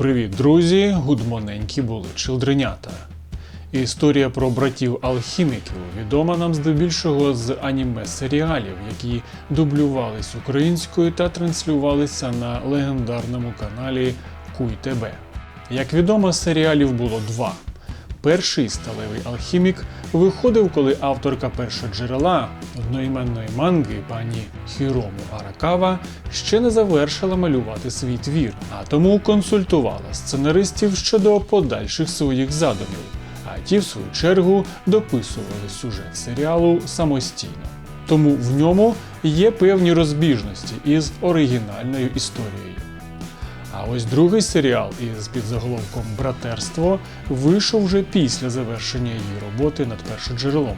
Привіт, друзі! Гудмоненькі були чилдренята. Історія про братів алхіміків відома нам здебільшого з аніме серіалів, які дублювались українською та транслювалися на легендарному каналі Куй ТБ. Як відомо, серіалів було два. Перший сталевий алхімік виходив, коли авторка першоджерела одноіменної манги пані Хірому Аракава ще не завершила малювати свій твір, а тому консультувала сценаристів щодо подальших своїх задумів. А ті, в свою чергу, дописували сюжет серіалу самостійно. Тому в ньому є певні розбіжності із оригінальною історією. А ось другий серіал із підзаголовком Братерство вийшов вже після завершення її роботи над першоджерелом.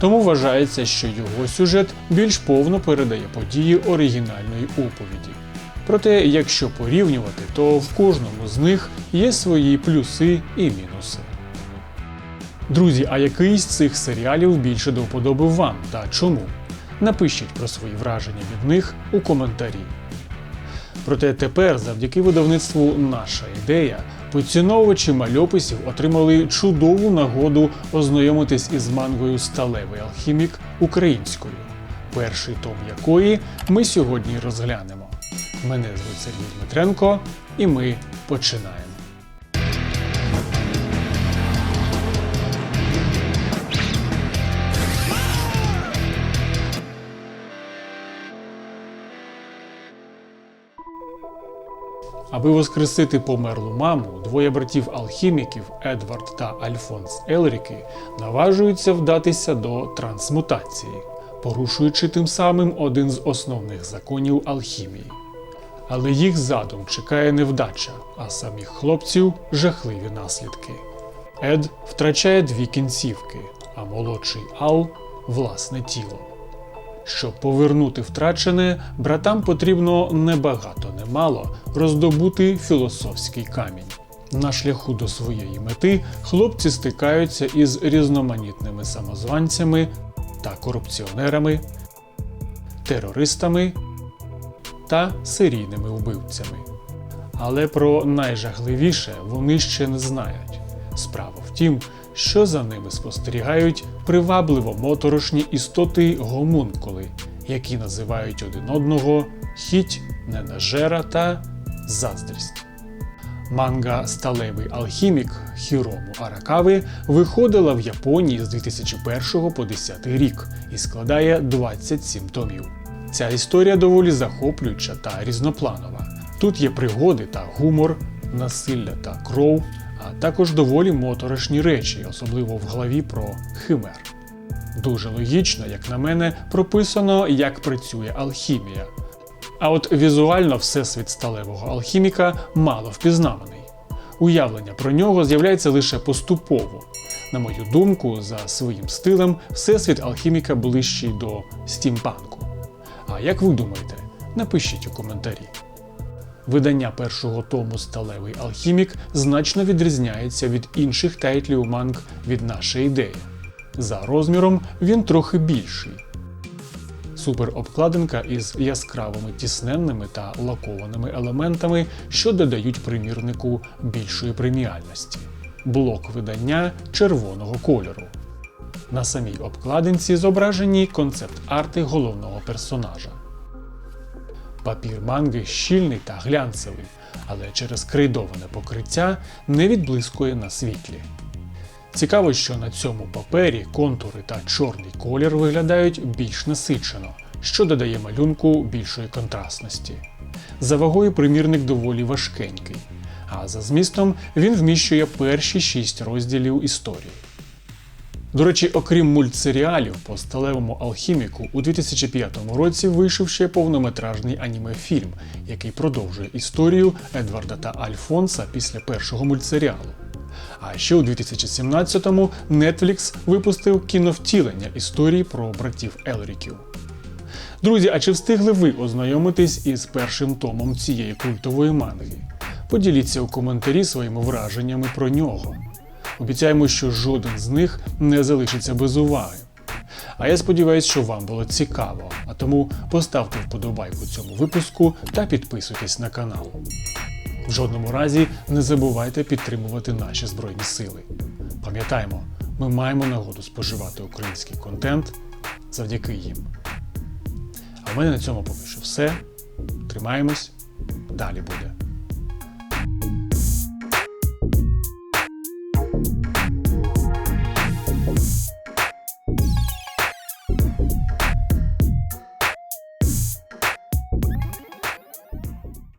Тому вважається, що його сюжет більш повно передає події оригінальної оповіді. Проте, якщо порівнювати, то в кожному з них є свої плюси і мінуси. Друзі, а який з цих серіалів більше до вподоби вам та чому? Напишіть про свої враження від них у коментарі. Проте тепер, завдяки видавництву Наша ідея, поціновувачі мальописів отримали чудову нагоду ознайомитись із мангою Сталевий алхімік українською, перший том якої ми сьогодні розглянемо. Мене звуть Сергій Дмитренко, і ми починаємо. Аби воскресити померлу маму, двоє братів алхіміків Едвард та Альфонс Елріки наважуються вдатися до трансмутації, порушуючи тим самим один з основних законів алхімії. Але їх задум чекає невдача, а самих хлопців жахливі наслідки. Ед втрачає дві кінцівки, а молодший Ал власне тіло. Щоб повернути втрачене, братам потрібно не багато, не мало роздобути філософський камінь. На шляху до своєї мети хлопці стикаються із різноманітними самозванцями та корупціонерами, терористами та серійними вбивцями. Але про найжахливіше вони ще не знають. Справа в тім, що за ними спостерігають привабливо моторошні істоти гомункули, які називають один одного хіть, ненажера та заздрість. Манга Сталевий алхімік Хірому Аракави виходила в Японії з 2001 по 10 рік і складає 27 томів. Ця історія доволі захоплююча та різнопланова. Тут є пригоди та гумор, насилля та кров, також доволі моторошні речі, особливо в главі про химер. Дуже логічно, як на мене, прописано, як працює алхімія. А от візуально всесвіт сталевого алхіміка мало впізнаваний. Уявлення про нього з'являється лише поступово. На мою думку, за своїм стилем, всесвіт алхіміка ближчий до стімпанку. А як ви думаєте? Напишіть у коментарі. Видання першого тому Сталевий алхімік значно відрізняється від інших тайтлів манг від нашої ідеї. За розміром він трохи більший. Суперобкладинка із яскравими тісненними та лакованими елементами, що додають примірнику більшої преміальності. Блок видання червоного кольору. На самій обкладинці зображені концепт-арти головного персонажа. Папір манги щільний та глянцевий, але через крейдоване покриття не відблискує на світлі. Цікаво, що на цьому папері контури та чорний колір виглядають більш насичено, що додає малюнку більшої контрастності. За вагою примірник доволі важкенький, а за змістом він вміщує перші шість розділів історії. До речі, окрім мультсеріалів по сталевому алхіміку, у 2005 році вийшов ще повнометражний аніме-фільм, який продовжує історію Едварда та Альфонса після першого мультсеріалу. А ще у 2017-му Netflix випустив кіновтілення історії про братів Елріків. Друзі, а чи встигли ви ознайомитись із першим томом цієї культової манги? Поділіться у коментарі своїми враженнями про нього. Обіцяємо, що жоден з них не залишиться без уваги. А я сподіваюся, що вам було цікаво, а тому поставте вподобайку цьому випуску та підписуйтесь на канал. В жодному разі не забувайте підтримувати наші збройні сили. Пам'ятаймо, ми маємо нагоду споживати український контент завдяки їм. А в мене на цьому поки що все. Тримаємось, далі буде.